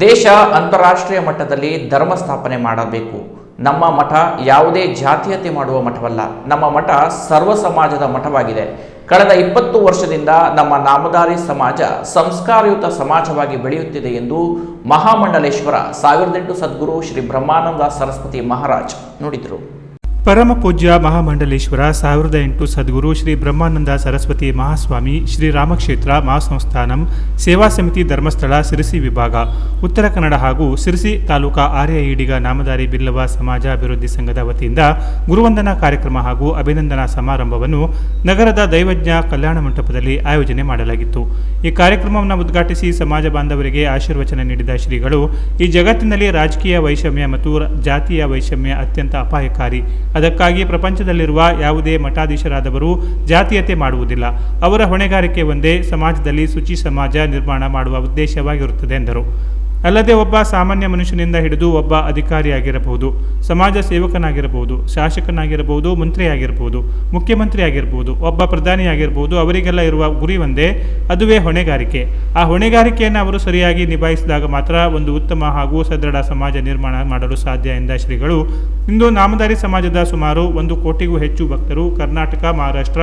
ದೇಶ ಅಂತಾರಾಷ್ಟ್ರೀಯ ಮಟ್ಟದಲ್ಲಿ ಧರ್ಮ ಸ್ಥಾಪನೆ ಮಾಡಬೇಕು. ನಮ್ಮ ಮಠ ಯಾವುದೇ ಜಾತೀಯತೆ ಮಾಡುವ ಮಠವಲ್ಲ. ನಮ್ಮ ಮಠ ಸರ್ವ ಸಮಾಜದ ಮಠವಾಗಿದೆ. ಕಳೆದ ಇಪ್ಪತ್ತು ವರ್ಷದಿಂದ ನಮ್ಮ ನಾಮಧಾರಿ ಸಮಾಜ ಸಂಸ್ಕಾರಯುತ ಸಮಾಜವಾಗಿ ಬೆಳೆಯುತ್ತಿದೆ ಎಂದು ಮಹಾಮಂಡಲೇಶ್ವರ ಸಾವಿರದ ಎಂಟು ಸದ್ಗುರು ಶ್ರೀ ಬ್ರಹ್ಮಾನಂದ ಸರಸ್ವತಿ ಮಹಾರಾಜ್ ನುಡಿದರು. ಪರಮ ಪೂಜ್ಯ ಮಹಾಮಂಡಲೇಶ್ವರ ಸಾವಿರದ ಎಂಟು ಸದ್ಗುರು ಶ್ರೀ ಬ್ರಹ್ಮಾನಂದ ಸರಸ್ವತಿ ಮಹಾಸ್ವಾಮಿ, ಶ್ರೀ ರಾಮಕ್ಷೇತ್ರ ಮಹಾಸಂಸ್ಥಾನಂ, ಸೇವಾ ಸಮಿತಿ ಧರ್ಮಸ್ಥಳ, ಸಿರಿಸಿ ವಿಭಾಗ, ಉತ್ತರ ಕನ್ನಡ ಹಾಗೂ ಸಿರಿಸಿ ತಾಲೂಕಾ ಆರ್ಯ ಈಡಿಗ ನಾಮಧಾರಿ ಬಿಲ್ಲವ ಸಮಾಜ ಅಭಿವೃದ್ಧಿ ಸಂಘದ ವತಿಯಿಂದ ಗುರುವಂದನಾ ಕಾರ್ಯಕ್ರಮ ಹಾಗೂ ಅಭಿನಂದನಾ ಸಮಾರಂಭವನ್ನು ನಗರದ ದೈವಜ್ಞ ಕಲ್ಯಾಣ ಮಂಟಪದಲ್ಲಿ ಆಯೋಜನೆ ಮಾಡಲಾಗಿತ್ತು. ಈ ಕಾರ್ಯಕ್ರಮವನ್ನು ಉದ್ಘಾಟಿಸಿ ಸಮಾಜ ಬಾಂಧವರಿಗೆ ಆಶೀರ್ವಚನ ನೀಡಿದ ಶ್ರೀಗಳು, ಈ ಜಗತ್ತಿನಲ್ಲಿ ರಾಜಕೀಯ ವೈಷಮ್ಯ ಮತ್ತು ಜಾತಿಯ ವೈಷಮ್ಯ ಅತ್ಯಂತ ಅಪಾಯಕಾರಿ ಅದಕ್ಕಾಗಿ ಪ್ರಪಂಚದಲ್ಲಿರುವ ಯಾವುದೇ ಮಠಾಧೀಶರಾದವರು ಜಾತೀಯತೆ ಮಾಡುವುದಿಲ್ಲ. ಅವರ ಹೊಣೆಗಾರಿಕೆ ಒಂದೇ ಸಮಾಜದಲ್ಲಿ ಶುಚಿ ಸಮಾಜ ನಿರ್ಮಾಣ ಮಾಡುವ ಉದ್ದೇಶವಾಗಿರುತ್ತದೆ ಎಂದರು. ಅಲ್ಲದೆ ಒಬ್ಬ ಸಾಮಾನ್ಯ ಮನುಷ್ಯನಿಂದ ಹಿಡಿದು ಒಬ್ಬ ಅಧಿಕಾರಿಯಾಗಿರಬಹುದು, ಸಮಾಜ ಸೇವಕನಾಗಿರಬಹುದು, ಶಾಸಕನಾಗಿರಬಹುದು, ಮಂತ್ರಿಯಾಗಿರಬಹುದು ಮುಖ್ಯಮಂತ್ರಿ ಆಗಿರಬಹುದು ಒಬ್ಬ ಪ್ರಧಾನಿಯಾಗಿರಬಹುದು, ಅವರಿಗೆಲ್ಲ ಇರುವ ಗುರಿ ಒಂದೇ, ಅದುವೇ ಹೊಣೆಗಾರಿಕೆ. ಆ ಹೊಣೆಗಾರಿಕೆಯನ್ನು ಅವರು ಸರಿಯಾಗಿ ನಿಭಾಯಿಸಿದಾಗ ಮಾತ್ರ ಒಂದು ಉತ್ತಮ ಹಾಗೂ ಸದೃಢ ಸಮಾಜ ನಿರ್ಮಾಣ ಮಾಡಲು ಸಾಧ್ಯ ಎಂದ ಶ್ರೀಗಳು. ಇಂದು ನಾಮಧಾರಿ ಸಮಾಜದ ಸುಮಾರು ಒಂದು ಕೋಟಿಗೂ ಹೆಚ್ಚು ಭಕ್ತರು ಕರ್ನಾಟಕ, ಮಹಾರಾಷ್ಟ್ರ,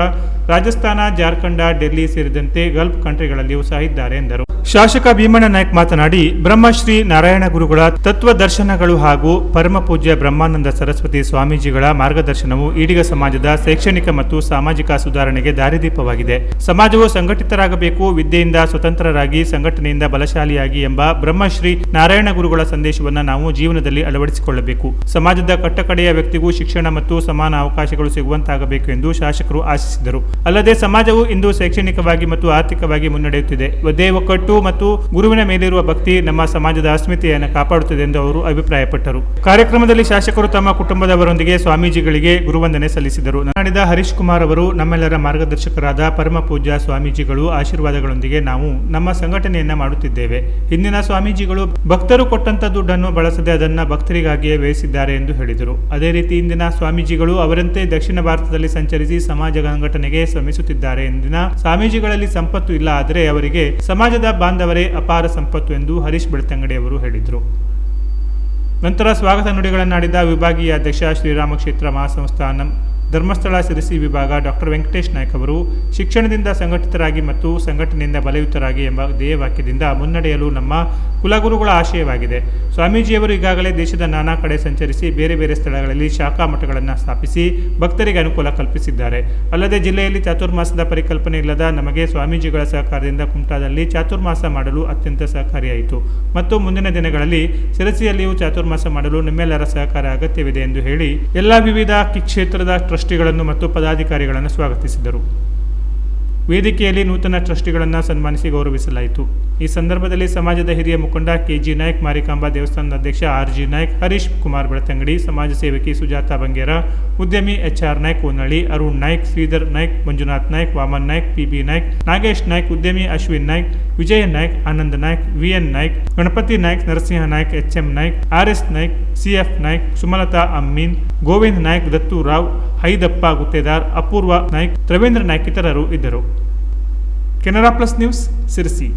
ರಾಜಸ್ಥಾನ, ಜಾರ್ಖಂಡ, ಡೆಲ್ಲಿ ಸೇರಿದಂತೆ ಗಲ್ಫ್ ಕಂಟ್ರಿಗಳಲ್ಲಿಯೂ ಸಹ ಇದ್ದಾರೆ ಎಂದರು. ಶಾಸಕ ಭೀಮಣ್ಣ ನಾಯ್ಕ ಮಾತನಾಡಿ, ಬ್ರಹ್ಮಶ್ರೀ ನಾರಾಯಣ ಗುರುಗಳ ತತ್ವ ದರ್ಶನಗಳು ಹಾಗೂ ಪರಮ ಪೂಜ್ಯ ಬ್ರಹ್ಮಾನಂದ ಸರಸ್ವತಿ ಸ್ವಾಮೀಜಿಗಳ ಮಾರ್ಗದರ್ಶನವು ಈಡಿಗ ಸಮಾಜದ ಶೈಕ್ಷಣಿಕ ಮತ್ತು ಸಾಮಾಜಿಕ ಸುಧಾರಣೆಗೆ ದಾರಿದೀಪವಾಗಿದೆ. ಸಮಾಜವು ಸಂಘಟಿತರಾಗಬೇಕು, ವಿದ್ಯೆಯಿಂದ ಸ್ವತಂತ್ರರಾಗಿ, ಸಂಘಟನೆಯಿಂದ ಬಲಶಾಲಿಯಾಗಿ ಎಂಬ ಬ್ರಹ್ಮಶ್ರೀ ನಾರಾಯಣ ಗುರುಗಳ ಸಂದೇಶವನ್ನು ನಾವು ಜೀವನದಲ್ಲಿ ಅಳವಡಿಸಿಕೊಳ್ಳಬೇಕು. ಸಮಾಜದ ಕಟ್ಟಕಡೆಯ ವ್ಯಕ್ತಿಗೂ ಶಿಕ್ಷಣ ಮತ್ತು ಸಮಾನ ಅವಕಾಶಗಳು ಸಿಗುವಂತಾಗಬೇಕು ಎಂದು ಶಾಸಕರು ಆಶಿಸಿದರು. ಅಲ್ಲದೆ ಸಮಾಜವು ಇಂದು ಶೈಕ್ಷಣಿಕವಾಗಿ ಮತ್ತು ಆರ್ಥಿಕವಾಗಿ ಮುನ್ನಡೆಯುತ್ತಿದೆ. ಒದೇ ಒಕ್ಕಟ್ಟು ಮತ್ತು ಗುರುವಿನ ಮೇಲಿರುವ ಭಕ್ತಿ ನಮ್ಮ ಸಮಾಜದ ಅಸ್ಮಿತೆಯನ್ನು ಕಾಪಾಡುತ್ತದೆ ಎಂದು ಅವರು ಅಭಿಪ್ರಾಯಪಟ್ಟರು. ಕಾರ್ಯಕ್ರಮದಲ್ಲಿ ಶಾಸಕರು ತಮ್ಮ ಕುಟುಂಬದವರೊಂದಿಗೆ ಸ್ವಾಮೀಜಿಗಳಿಗೆ ಗುರುವಂದನೆ ಸಲ್ಲಿಸಿದರು. ನಾಡಿದ ಹರೀಶ್ ಕುಮಾರ್ ಅವರು, ನಮ್ಮೆಲ್ಲರ ಮಾರ್ಗದರ್ಶಕರಾದ ಪರಮ ಪೂಜ್ಯ ಸ್ವಾಮೀಜಿಗಳು ಆಶೀರ್ವಾದಗಳೊಂದಿಗೆ ನಾವು ನಮ್ಮ ಸಂಘಟನೆಯನ್ನ ಮಾಡುತ್ತಿದ್ದೇವೆ. ಹಿಂದಿನ ಸ್ವಾಮೀಜಿಗಳು ಭಕ್ತರು ಕೊಟ್ಟಂತ ದುಡ್ಡನ್ನು ಬಳಸದೆ ಅದನ್ನ ಭಕ್ತರಿಗಾಗಿಯೇ ವ್ಯಯಿಸಿದ್ದಾರೆ ಎಂದು ಹೇಳಿದರು. ಅದೇ ರೀತಿ ಇಂದಿನ ಸ್ವಾಮೀಜಿಗಳು ಅವರಂತೆ ದಕ್ಷಿಣ ಭಾರತದಲ್ಲಿ ಸಂಚರಿಸಿ ಸಮಾಜ ಸಂಘಟನೆಗೆ ಶ್ರಮಿಸುತ್ತಿದ್ದಾರೆ. ಎಂದಿನ ಸ್ವಾಮೀಜಿಗಳಲ್ಲಿ ಸಂಪತ್ತು ಇಲ್ಲ ಆದರೆ ಅವರಿಗೆ ಸಮಾಜದ ಬಾಂಧವರೇ ಅಪಾರ ಸಂಪತ್ತು ಎಂದು ಹರೀಶ್ ಬೆಳ್ತಂಗಡಿ ಅವರು ಹೇಳಿದರು. ನಂತರ ಸ್ವಾಗತ ನುಡಿಗಳನ್ನಾಡಿದ ವಿಭಾಗೀಯ ಅಧ್ಯಕ್ಷ ಶ್ರೀರಾಮ ಕ್ಷೇತ್ರ ಮಹಾಸಂಸ್ಥಾನಂ ಧರ್ಮಸ್ಥಳ ಸಿರಿಸಿ ವಿಭಾಗ ಡಾಕ್ಟರ್ ವೆಂಕಟೇಶ್ ನಾಯ್ಕ ಅವರು ಶಿಕ್ಷಣದಿಂದ ಸಂಘಟಿತರಾಗಿ ಮತ್ತು ಸಂಘಟನೆಯಿಂದ ಬಲಯುತರಾಗಿ ಎಂಬ ಧ್ಯೇಯವಾಕ್ಯದಿಂದ ಮುನ್ನಡೆಯಲು ನಮ್ಮ ಕುಲಗುರುಗಳ ಆಶಯವಾಗಿದೆ. ಸ್ವಾಮೀಜಿಯವರು ಈಗಾಗಲೇ ದೇಶದ ನಾನಾ ಕಡೆ ಸಂಚರಿಸಿ ಬೇರೆ ಬೇರೆ ಸ್ಥಳಗಳಲ್ಲಿ ಶಾಖಾ ಮಠಗಳನ್ನು ಸ್ಥಾಪಿಸಿ ಭಕ್ತರಿಗೆ ಅನುಕೂಲ ಕಲ್ಪಿಸಿದ್ದಾರೆ. ಅಲ್ಲದೆ ಜಿಲ್ಲೆಯಲ್ಲಿ ಚಾತುರ್ಮಾಸದ ಪರಿಕಲ್ಪನೆ ಇಲ್ಲದ ನಮಗೆ ಸ್ವಾಮೀಜಿಗಳ ಸಹಕಾರದಿಂದ ಕುಮಟಾದಲ್ಲಿ ಚಾತುರ್ಮಾಸ ಮಾಡಲು ಅತ್ಯಂತ ಸಹಕಾರಿಯಾಯಿತು. ಮತ್ತು ಮುಂದಿನ ದಿನಗಳಲ್ಲಿ ಸಿರಸಿಯಲ್ಲಿಯೂ ಚಾತುರ್ಮಾಸ ಮಾಡಲು ನಿಮ್ಮೆಲ್ಲರ ಸಹಕಾರ ಅಗತ್ಯವಿದೆ ಎಂದು ಹೇಳಿ ಎಲ್ಲ ವಿವಿಧ ಕ್ಷೇತ್ರದ ಕ್ಷೇತ್ರದ ಟ್ರಸ್ಟಿಗಳನ್ನು ಮತ್ತು ಪದಾಧಿಕಾರಿಗಳನ್ನು ಸ್ವಾಗತಿಸಿದರು. ವೇದಿಕೆಯಲ್ಲಿ ನೂತನ ಟ್ರಸ್ಟಿಗಳನ್ನು ಸನ್ಮಾನಿಸಿ ಗೌರವಿಸಲಾಯಿತು. ಈ ಸಂದರ್ಭದಲ್ಲಿ ಸಮಾಜದ ಹಿರಿಯ ಮುಖಂಡ ಕೆಜಿ ನಾಯ್ಕ್ ಮಾರಿಕಾಂಬಾ ದೇವಸ್ಥಾನದ ಅಧ್ಯಕ್ಷ ಆರ್ ಜಿ ನಾಯ್ಕ್, ಹರೀಶ್ ಕುಮಾರ್ ಬೆಳತಂಗಡಿ, ಸಮಾಜ ಸೇವಕಿ ಸುಜಾತಾ ಬಂಗೇರ, ಉದ್ಯಮಿ H R Naik Onalli Arun Naik, Shridhar Naik, Manjunath Naik, Vaman Naik P B Naik, Nagesh Naik, ಉದ್ಯಮಿ Ashwin Naik, Vijaya Naik, Anand Naik, V N Naik, Ganapati Naik, Narasimha Naik H M Naik R S Naik, C F Naik, Sumalatha Ammeen Govind Naik, Dattu Rao, Haidappa Guttedar, ಅಪೂರ್ವ ನಾಯ್ಕ್, ರವೀಂದ್ರ ನಾಯ್ಕ್ ಇತರರು ಇದ್ದರು. Canara plus news, Sirsi.